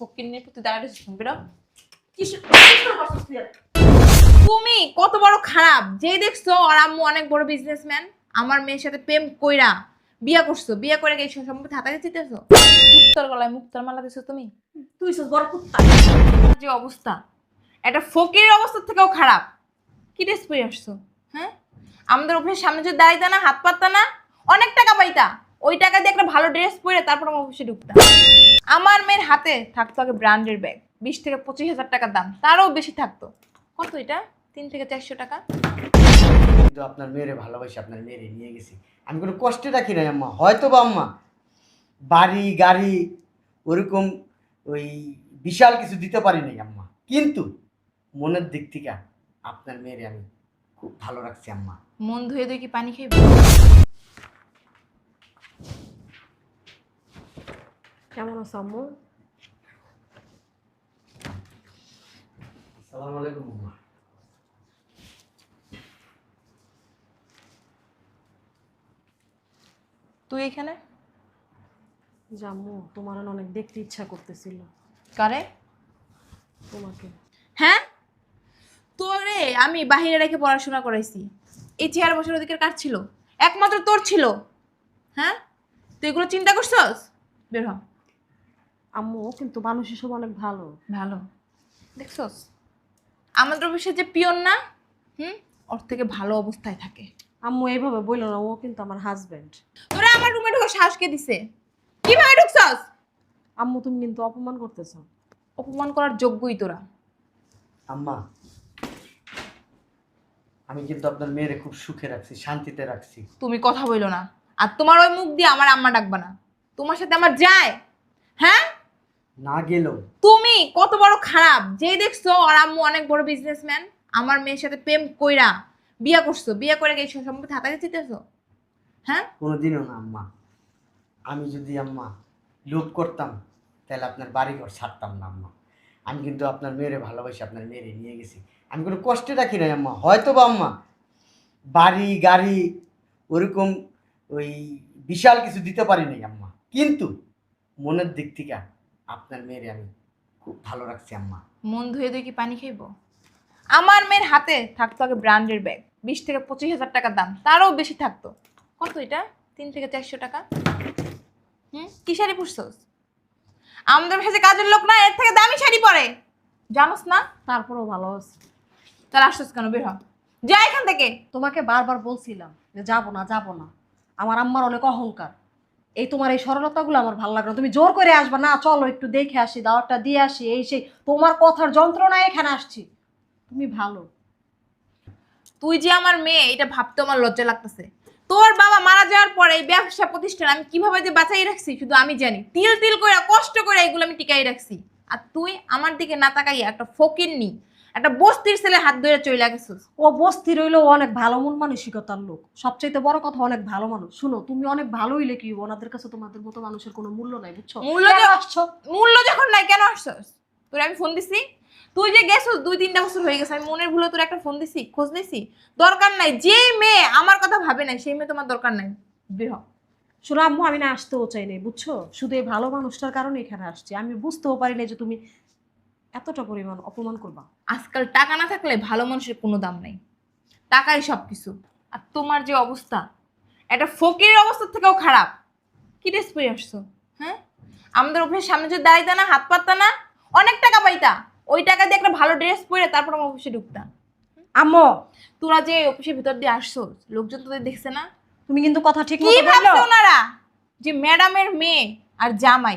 প্রতি কিসের কিসের করছিস তুই? আর? তুমি কত বড় খারাপ। যেই দেখছ আর আম্মু অনেক বড় বিজনেসম্যান আমার মেয়ের সাথে প্রেম কইরা বিয়া করছ। বিয়া করে গেছো সম্পত্তি হাতাতে চিতেছো মুক্তার গলায় মুক্তার মালা দিছো তুমি? তুই বড় কুত্তা। যে অবস্থা। একটা ফকিরের অবস্থা থেকেও খারাপ। কি ড্রেস পরে আসছো? হ্যাঁ? আমাদের অফিসের সামনে যদি দাঁড়াইতা না হাত পাততা না অনেক টাকা পাইতা। ওই টাকা দিয়ে একটা ভালো ড্রেস পরে তারপর আমার অফিসে ঢুকতাম। আমার মেয়ের হাতে থাকতো আগে ব্র্যান্ডের ব্যাগ বিশ থেকে পঁচিশ হাজার টাকার দাম তারও বেশি থাকতো। কত এটা? তিন থেকে চারশো টাকা? কিন্তু আপনার মেয়েরে ভালোবাসি আপনার মেয়েরে নিয়ে গেছি। আমি কোনো কষ্টে রাখি না আম্মা হয়তো বা আম্মা। বাড়ি গাড়ি ওরকম ওই বিশাল কিছু দিতে পারি নাই আম্মা। কিন্তু মনের দিক থেকে আপনার মেয়েরে আমি খুব ভালো রাখছি আম্মা। মন ধুয়ে ধুয়ে কি পানি খেয়ে কেমন আছো আম্মু? সালাম আলাইকুম আম্মা। তুই এখানে? জাম্মু তোমার না অনেক দেখতে ইচ্ছা করতেছিল। কারে? তোমাকে। হ্যাঁ? তোরে আমি বাহিরে রেখে পড়াশোনা করাইছি। এই চেয়ার বসার অধিকার কার ছিল? একমাত্র তোর ছিল। হ্যাঁ? তুই এগুলো চিন্তা করছস? বের হ। আম্মু কিন্তু মানুষ হিসেবে অনেক ভালো। ভালো। দেখছস? আমাদের অফিসে যে পিয়ন না হুম ওর থেকে ভালো অবস্থায় থাকে। আম্মু এইভাবে বলল না ও কিন্তু আমার হাজবেন্ড তোরা আমার রুমে ঢুকে শ্বাস কে দিছে? কীভাবে ঢুকছস? আম্মু তুমি কিন্তু অপমান করতেছ। অপমান করার যোগ্যই তোরা। আম্মা আমি কিন্তু আপনার মেয়েরে খুব সুখে রাখছি শান্তিতে রাখছি। তুমি কথা বইলো না। আর তোমার ওই মুখ দিয়ে আমার আম্মা ডাকবা না। তোমার সাথে আমার যায়। হ্যাঁ? না গেলেও। তুমি কত বড় খারাপ। যেই দেখছ আর আম্মু অনেক বড় বিজনেসম্যান আমার মেয়ের সাথে প্রেম কইরা বিয়া করছ। বিয়া করে গেছো সম্পত্তি হাতাতে চিতেছো হ্যাঁ? কোনোদিনও না আম্মা। আমি যদি আম্মা লোভ করতাম তাহলে আপনার বাড়িঘর ছাড়তাম না আম্মা। আমি কিন্তু আপনার মেয়েরে ভালোবাসি আপনার মেয়েরে নিয়ে গেছি। আমি কোনো কষ্টে রাখি নাই আম্মা। হয়তো বা আম্মা বাড়ি গাড়ি ওরকম ওই বিশাল কিছু দিতে পারি নাই আম্মা। কিন্তু মনের দিক থেকে আপনার মেয়েরে আমি খুব ভালো রাখছি আম্মা। মন ধুয়ে ধুয়ে কি পানি খাইবো? আমার মেয়ের হাতে থাকতো আগে ব্র্যান্ডের ব্যাগ বিশ থেকে পঁচিশ হাজার টাকার দাম তারও বেশি থাকতো। কত এটা? তিন থেকে চারশো টাকা? হুম? কি শাড়ি পরছোস? আমাদের কাছে কাজের লোক না এর থেকে দামি শাড়ি পরে। জানোস না? তারপরেও ভালো আছে তাহলে আসছোস কেন? বের হ। যা এখান থেকে। তোমাকে বারবার বলছিলাম যে যাব না যাব না। আমার আম্মার অনেক অহংকার। এই তোমার এই সরলতাগুলো আমার ভালো লাগে না। তুমি জোর করে আসবা, না, চলো একটু দেখে আসি, দাওয়াতটা দিয়ে আসি, এই সেই, তোমার কথার যন্ত্রণায় এখানে আসছি। তুমি ভালো। তুই যে আমার মেয়ে, এটা ভাবতে আমার লজ্জা লাগতেছে। তোর বাবা মারা যাওয়ার পরে এই ব্যবসা প্রতিষ্ঠান আমি কীভাবে যে বাঁচাই রাখছি, শুধু আমি জানি। তিল তিল করে, কষ্ট করে এগুলো আমি টিকাই রাখছি। আর তুই আমার দিকে না তাকাইয়া একটা ফকির নি একটা বস্তির ছেলে হাত ধরে চলে গেছিস ও বস্তি রইলেও অনেক ভালো মন মানসিকতার লোক। সবচাইতে বড় কথা অনেক ভালো মানুষ। শুনো তুমি অনেক ভালো হইলে কি ওনাদের কাছে তোমাদের মতো মানুষের কোনো মূল্য নাই বুঝছ? মূল্য কেন আসছো? মূল্য যখন নাই কেন আসছস তোর আমি ফোন দিছি। তুই যে গেছিস দুই তিনটা বছর হয়ে গেছে আমি মনের ভুলে তোর একটা ফোন দিছি খোঁজ নিছি। দরকার নাই যে মেয়ে আমার কথা ভাবে নাই সেই মেয়ে তোমার দরকার নাই। বের হ। শোনো আম্মু আমি না আসতেও চাই নাই বুঝছ? শুধু এই ভালো মানুষটার কারণে এখানে আসছি। আমি বুঝতেও পারি না যে তুমি এতটা পরিমাণ অপমান করবা? আজকাল টাকা না থাকলে ভালো মানুষের কোনো দাম নাই। টাকাই সব কিছু আর তোমার যে অবস্থা একটা ফকির অবস্থা থেকেও খারাপ। কি ড্রেস পরে আসছো হ্যাঁ? আমাদের অফিসের সামনে যদি দাঁড়াইতা না হাত পাততা না অনেক টাকা পাইতা। ওই টাকা দিয়ে একটা ভালো ড্রেস পরে তারপর আমার অফিসে ঢুকতাম আম্মু! তোরা যে অফিসের ভিতর দিয়ে আসছো লোকজন তোদের দেখছে না? তুমি কিন্তু কথা ঠিক কি ভাবছে ওনারা? যে ম্যাডামের মেয়ে আর জামাই।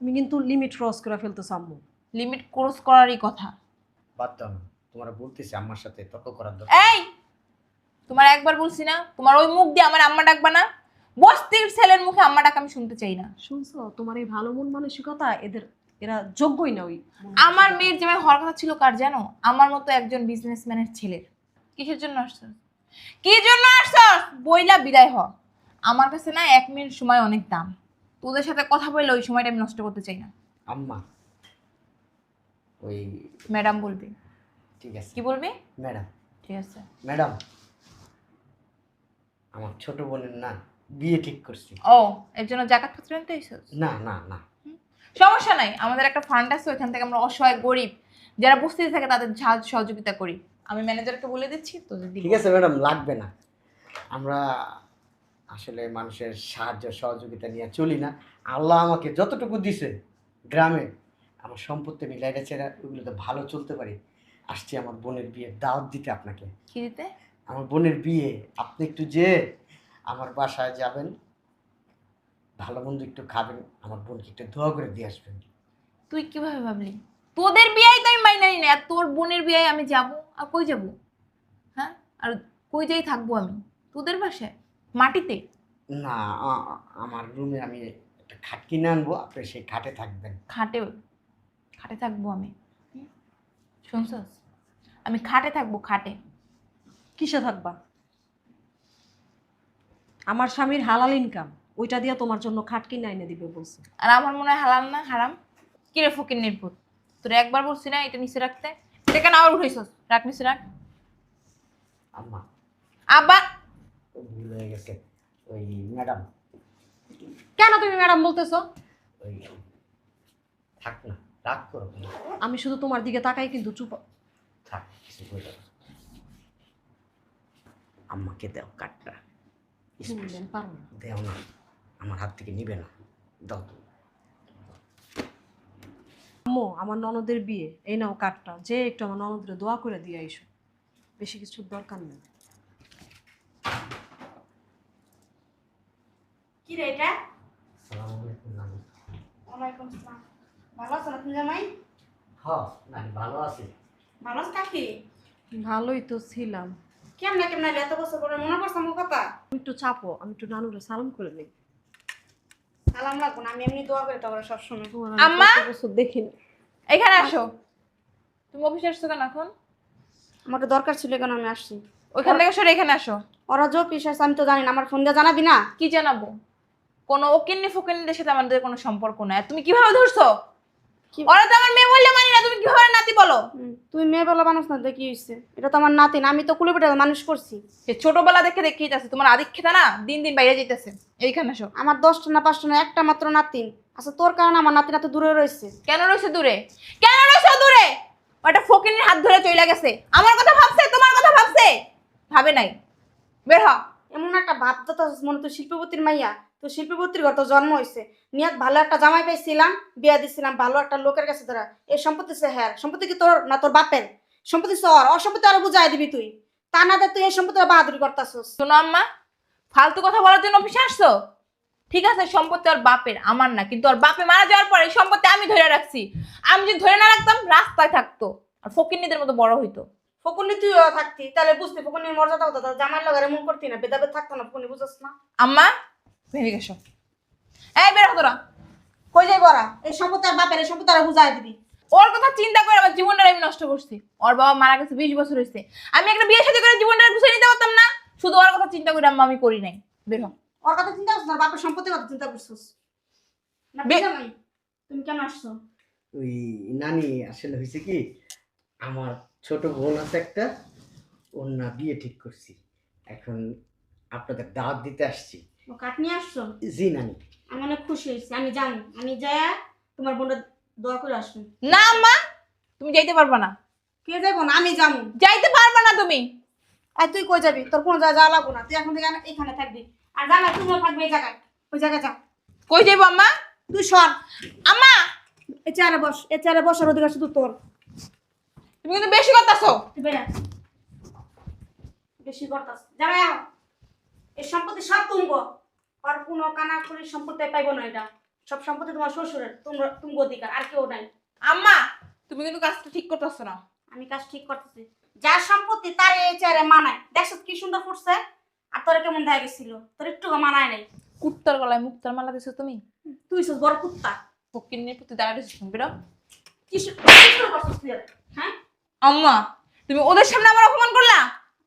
তুমি কিন্তু লিমিট ক্রস করে ফেলতেছো আম্মু। লিমিট ক্রস করারই কথা। বাদ দাও না তোমরা বলতেছি আমার সাথে তর্ক করার দরকার। এই! তোমার একবার বলছি না তোমার ওই মুখ দিয়ে আমার আম্মা ডাকবা না। বস্তির ছেলের মুখে আম্মা ডাক আমি শুনতে চাই না। শুনছো? তোমার এই ভালো মন মানসিকতা এদের এরা যোগ্যই না ওই আমার মেয়ের জামাই হওয়ার কথা ছিল কার জানো? আমার মতো একজন বিজনেসম্যানের ছেলের। কিসের জন্য আসছস কি জন্য আসছস? বইলা বিদায় হ। আমার কাছে না এক মিনিট সময় অনেক দাম। তোদের সাথে কথা বললে ওই সময়টা আমি নষ্ট করতে চাই না। আম্মা ওই ম্যাডাম বলবি। ঠিক আছে। কি বলবি? ম্যাডাম। ঠিক আছে। ম্যাডাম আমার ছোট বোনের না বিয়ে ঠিক করছি। ও এর জন্য জাকাত পত্র আনতে না না না। সমস্যা নাই আমাদের একটা ফান্ড আছে ওইখান থেকে আমরা অসহায় গরিব যারা বস্তিতে থাকে তাদের সাহায্য সহযোগিতা করি। আমি ম্যানেজারকে বলে দিচ্ছি দিবি ঠিক আছে ম্যাডাম লাগবে না। আমরা আসলে মানুষের সাহায্য সহযোগিতা নিয়ে চলি না। আল্লাহ আমাকে যতটুকু দিছে গ্রামে আমার সম্পত্তি আমি মিলাই রেখে ওইগুলোতে ভালো চলতে পারি। আসছি আমার বোনের বিয়ে দাওয়াত দিতে আপনাকে। কি দিতে? আমার বোনের বিয়ে আপনি একটু যে আমার বাসায় যাবেন ভালো মন্দ একটু খাবেন আমার বোনকে একটু দোয়া করে দিয়ে আসবেন। তুই কীভাবে ভাবলি? তোদের বিয়াই তো আমি মাইনা না আর তোর বোনের বিয়ায় আমি যাব আর কই যাব? হ্যাঁ? আর কই যাই থাকব আমি? তোদের বাসায়? মাটিতে? না আমার রুমে আমি একটা খাট কিনে আনব আপনি সেই খাটে থাকবেন। খাটে খাটে থাকব আমি? শুনছস? আমি খাটে থাকব খাটে। কিসে থাকবা? আমার স্বামীর হালাল ইনকাম ওইটা দিয়ে তোমার জন্য খাট কিনে এনে দিবে বলছে। আর আমার মনে হয় হালাল না হারাম? কিরে ফকির নির্ভুত তোর একবার বলছি না এটা নিচে রাখতে? এটা কেন আবার উঠাইছস? রাখ নিচে রাখ। আম্মা। আবার গেছে। ওই ম্যাডাম। কেন তুমি ম্যাডাম বলতেছো? ওই থাক না রাগ করো না আমি শুধু তোমার দিকে তাকাই কিন্তু চুপ থাক কিছু বলো না। আম্মাকে দাও কাঠটা শুনলেন পারো না। দেও না। আমার হাত থেকে নিবে না। দাও। আম্মু আমার ননদের বিয়ে। এই নাও কাঠটা যে একটু আমার ননদের দোয়া করে দিয়ে আইসো। বেশি কিছুর দরকার নেই। রে এটা? সালাম ওয়ালাইকুম আসসালাম। ভালো আছো না তুমি জামাই? হ্যাঁ ভালো আছি। ভালো আছো কাকি? ভালোই তো ছিলাম। কেমনে কেমনে এত বছর পরে মনে পড়ছে আমার কথা? তুমি একটু চাপো আমি একটু নানুরে সালাম করে নিই। সালাম লাগবো না আমি এমনি দোয়া করি তোমার সবসময়। আম্মা? বছর দেখিনি। এখানে আসো। তুমি অফিসে আসছো কেন এখন? আমার দরকার ছিল কেন আমি আসছি। ওইখান থেকে সরে এখানে আসো। ওরা আছে আমি তো জানি না আমার ফোন দিয়ে জানাবি না? কি জানাব? কোনো ওকিন্নি ফকিন্নিদের সাথে আমাদের কোনো সম্পর্ক নাই। তুমি কীভাবে ধরছো? ওরা তো আমার মেয়ে বললে মানি না তুমি কীভাবে নাতি বলো? তুই মেয়ে বেলা মানুষ না দেখি হয়েছে এটা তো আমার নাতিন আমি তো কুলে পেটে মানুষ করছি। সে ছোটবেলা দেখে দেখেই যাচ্ছে তোমার আদিক খেতা না দিন দিন বাইরে যেতেছে এইখানে আসো আমার দশটা না পাঁচটা না একটা মাত্র নাতিন আচ্ছা তোর কারণে আমার নাতিন এত দূরে রয়েছে। কেন রয়েছে দূরে? কেন রয়েছে দূরে? ওটা ফকিনের হাত ধরে চলে গেছে। আমার কথা ভাবছে তোমার কথা ভাবছে? ভাবে নাই। বের হ। এমন একটা ভাব তো মনে তো শিল্পপতির মাইয়া। তো শিল্পপতির ঘর তো জন্ম হয়েছে নিয়াত ভালো একটা জামাই পাইছিলাম বিয়া দিছিলাম ভালো একটা লোকের কাছে ধরা। এই সম্পত্তি সে হ্যার সম্পত্তি কি তোর না তোর বাপের? সম্পত্তি সর অসম্পত্তি আরও বুঝাই দিবি তুই। তা না তুই এই সম্পত্তি বাহাদুরি করতাছস। শোনো আম্মা ফালতু কথা বলার জন্য অফিসে আসছো? ঠিক আছে সম্পত্তি ওর বাপের আমার না কিন্তু ওর বাপে মারা যাওয়ার পরে এই সম্পত্তি আমি ধরে রাখছি। আমি যদি ধরে না রাখতাম রাস্তায় থাকতো। আর ফকিন্নিদের মতো বড় হইতো। ফকুনি তুই থাকতি তাহলে বুঝতি ফকুনির মর্যাদা হতো জামাই লাগারে এমন করতি না বেদাবেদ থাকতো না ফকুনি বুঝছ না। আম্মা ভেবে গেছো এই বের হ তোরা। কই যাই বড়া? এই সম্পত্তি আর বাপের এই সম্পত্তি আর বুঝাই দিবি। ওর কথা চিন্তা করে আমার জীবনটা আমি নষ্ট করছি। ওর বাবা মারা গেছে বিশ বছর হয়েছে আমি একটা বিয়ে সাথে করে জীবনটা গুছিয়ে নিতে পারতাম না। শুধু ওর কথা চিন্তা করে আমি করি নাই। বের হ ওর কথা চিন্তা করছিস না? বাপের সম্পত্তির কথা চিন্তা করছিস? না তুমি কেন আসছো? ওই নানি আসলে হয়েছে কি আমার ছোট বোন আছে একটা ওর না বিয়ে ঠিক করছি। এখন আপনাদের দাওয়াত দিতে আসছি। ও কাঠ নিয়ে আসছো? জি নানি। আমি অনেক খুশি হয়েছি। আমি জানি আমি যাই তোমার বোনটা দোয়া করে আসব না আম্মা তুমি যাইতে পারবা না। কে যাব না? আমি যাব। যাইতে পারবা না তুমি। আর তুই কই যাবি? তোর কোনো জায়গা যাওয়া লাগবো না। তুই এখন থেকে এখানে- থাকবি। আর জানা তুমিও থাকবে এই জায়গায়। ওই জায়গায় যা। কই যাইবো আম্মা? তুই সর। আম্মা! এ চেয়ারে বস এ চেয়ারে বসার অধিকার শুধু তোর। তুমি কিন্তু বেশি করতেছো। বেশি করতাস। জামাই আও এই সম্পত্তি সব তুমগো আর কোনো কানা করি সম্পত্তি পাইবো না এটা। সব সম্পত্তি তোমার শ্বশুরের তোমরা তুমি অধিকার আর কেউ নাই। আম্মা তুমি কিন্তু কাজটা ঠিক করতেছো না। আমি কাজ ঠিক করতেছি। যার সম্পত্তি তার এই চেয়ারে মানায়। দেখছ কি সুন্দর ফুটছে? আর তোর কেমন দেখা গেছিল? তোর একটু মানায় নাই। কুত্তার গলায় মুক্তার মালা দিছো তুমি? তুই সব বড় কুত্তা। ফকিন্নির প্রতি দাঁড়িয়ে দিছো বেরো। কি করছিস আর? হ্যাঁ? আম্মা তুমি ওদের সামনে আমার অপমান করলা?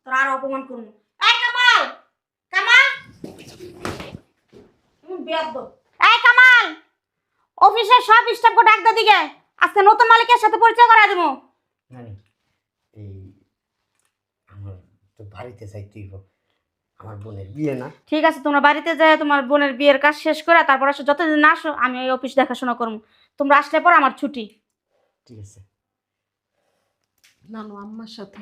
তোর আর অপমান করব এই কামাল কামাল তুমি বেয়াদ্দ এই কামাল অফিসের সব স্টাফকে ডাক দে দিকে। আজকে নতুন মালিকের সাথে পরিচয় করা দেবো। নানি এই আমার তো বাড়িতে যাইতেই হোক আমার বোনের বিয়ে না? ঠিক আছে তোমরা বাড়িতে যায় তোমার বোনের বিয়ের কাজ শেষ করে তারপর আসো। যতদিন না আসো আমি ওই অফিস দেখাশোনা করব। তোমরা আসলে পর আমার ছুটি। ঠিক আছে। নানু আম্মার সাথে।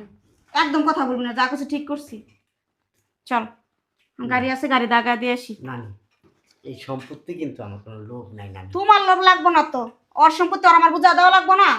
একদম কথা বলবি না যা কিছু ঠিক করছি। চল গাড়ি আছে গাড়ি দাগা দিয়ে আসি। নানি এই সম্পত্তি কিন্তু আমার কোনো লোভ নাই না তোমার লোভ লাগবো না তো। ওর সম্পত্তি ওর আমার বুঝা দেওয়া লাগবো না।